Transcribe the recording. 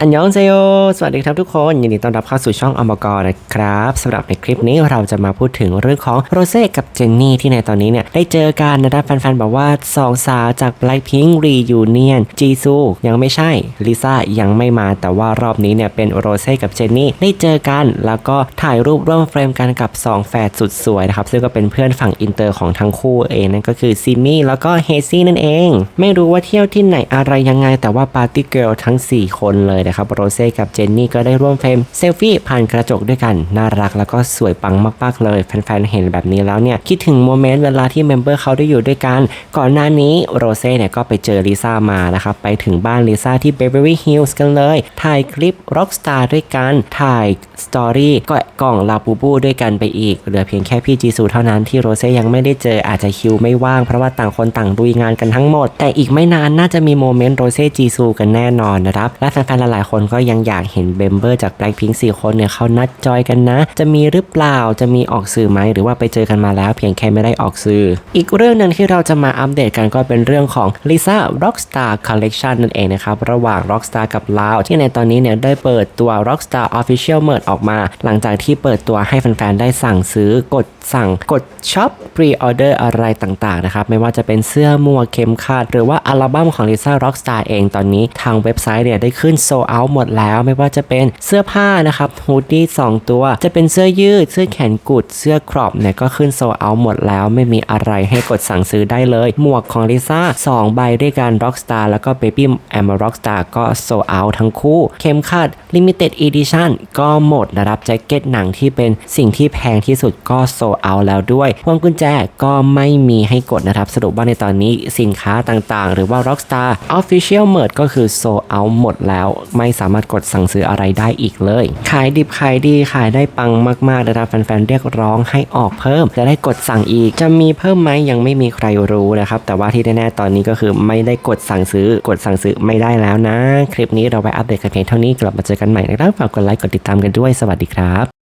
อันยองเซโย สวัสดีครับทุกคน ยินดีต้อนรับเข้าสู่ช่องอมกรนะครับสำหรับในคลิปนี้เราจะมาพูดถึงเรื่องของโรเซ่กับเจนนี่ที่ในตอนนี้เนี่ยได้เจอกันนะครับแฟนๆบอกว่าสองสาวจาก Blackpink Reunion จีซูยังไม่ใช่ลิซ่ายังไม่มา แต่ว่ารอบนี้เนี่ยเป็นโรเซ่กับเจนนี่ได้เจอกัน แล้วก็ถ่ายรูปร่วมเฟรมกันกับสองแฝดสุดสวยนะครับซึ่งก็เป็นเพื่อนฝั่งอินเตอร์ของทั้งคู่เองนั่นก็คือซิมมี่แล้วก็เฮซี่นั่นเอง ไม่รู้ว่าเที่ยวที่ไหนอะไรยังไง แต่ว่าปาร์ตี้เกิลทั้ง 4 คนเลยนะครับโรเซ่กับเจนนี่ก็ได้ร่วมเฟรมเซลฟี่ผ่านกระจกด้วยกัน น่ารักแล้วก็สวยปังมากๆเลยแฟนๆเห็นแบบนี้แล้วเนี่ยคิดถึงโมเมนต์เวลาที่เมมเบอร์เขาได้อยู่ด้วยกัน ก่อนหน้านี้โรเซ่เนี่ยก็ไปเจอลิซ่ามานะครับไปถึงบ้านลิซ่าที่ Beverly Hills กันเลย ถ่ายคลิป Rockstar ด้วยกันถ่ายสตอรี่ก็กล่องลาบูบูด้วยกันไปอีกเหลือเพียงแค่พี่จีซูเท่านั้นที่โรเซ่ยังไม่ได้เจออาจจะคิวไม่ว่างเพราะว่าต่างคนต่างลุยงานกันทั้งหมด แต่อีกไม่นานน่าจะมีโมเมนต์โรเซ่จีซูกันแน่นอนนะครับและแฟนๆหลายๆคนก็ยังอยากเห็นเบมเบอร์จาก Blackpink 4 คนเนี่ยเขานัดจอยกันนะ จะมีหรือเปล่าจะมีออกสื่อไหมหรือว่าไปเจอกันมาแล้วเพียงแค่ไม่ได้ออกสื่อ อีกเรื่องหนึ่งที่เราจะมาอัปเดตกันก็เป็นเรื่องของ Lisa Rockstar Collection นั่นเองนะครับ ระหว่าง Rockstar กับ Loud ที่ในตอนนี้เนี่ยได้เปิดตัว Rockstar Official Merch ออกมา หลังจากที่เปิดตัวให้แฟนๆได้สั่งซื้อกดสั่งกดช็อป pre order อะไรต่างๆนะครับไม่ว่าจะเป็นเสื้อหมวเข็มขัดหรือว่าอัลบั้มของ Lisa Rockstar เองตอนนี้ทางเว็บไซต์เนี่ยได้ขึ้นโซเอาหมดแล้วไม่ว่าจะเป็นเสื้อผ้านะครับฮูดดี้2ตัว จะเป็นเสื้อยืด เสื้อแขนกุด เสื้อครอปเนี่ยก็ขึ้นโซเอาหมดแล้วไม่มีอะไรให้กดสั่งซื้อได้เลย หมวกของ Lisa 2ใบด้วยกัน Rockstar แล้วก็ Baby a m a Rockstar ก็โซเอาทั้งคู่ เข็มขัด Limited Edition ก็หมดนะครับแจ็คเก็ตหนังที่เป็นสิ่งที่แพงที่สุดก็โซเอาแล้วด้วยพวงกุญแจก็ไม่มีให้กดนะครับสรุปว่าในตอนนี้สินค้าต่างๆ หรือว่า Rockstar Official Merch ก็คือโซเอาหมดแล้วไม่สามารถกดสั่งซื้ออะไรได้อีกเลย ขายดิบขายดีขายได้ปังมากๆนะครับแฟนๆเรียกร้องให้ออกเพิ่ม จะได้กดสั่งอีก จะมีเพิ่มไหมยังไม่มีใครรู้นะครับแต่ว่าที่แน่ๆตอนนี้ก็คือไม่ได้กดสั่งซื้อกดสั่งซื้อไม่ได้แล้วนะ คลิปนี้เราไปอัปเดตกันเพียงเท่านี้กลับมาเจอกันใหม่นะครับฝากกดไลค์กดติดตามกันด้วยสวัสดีครับ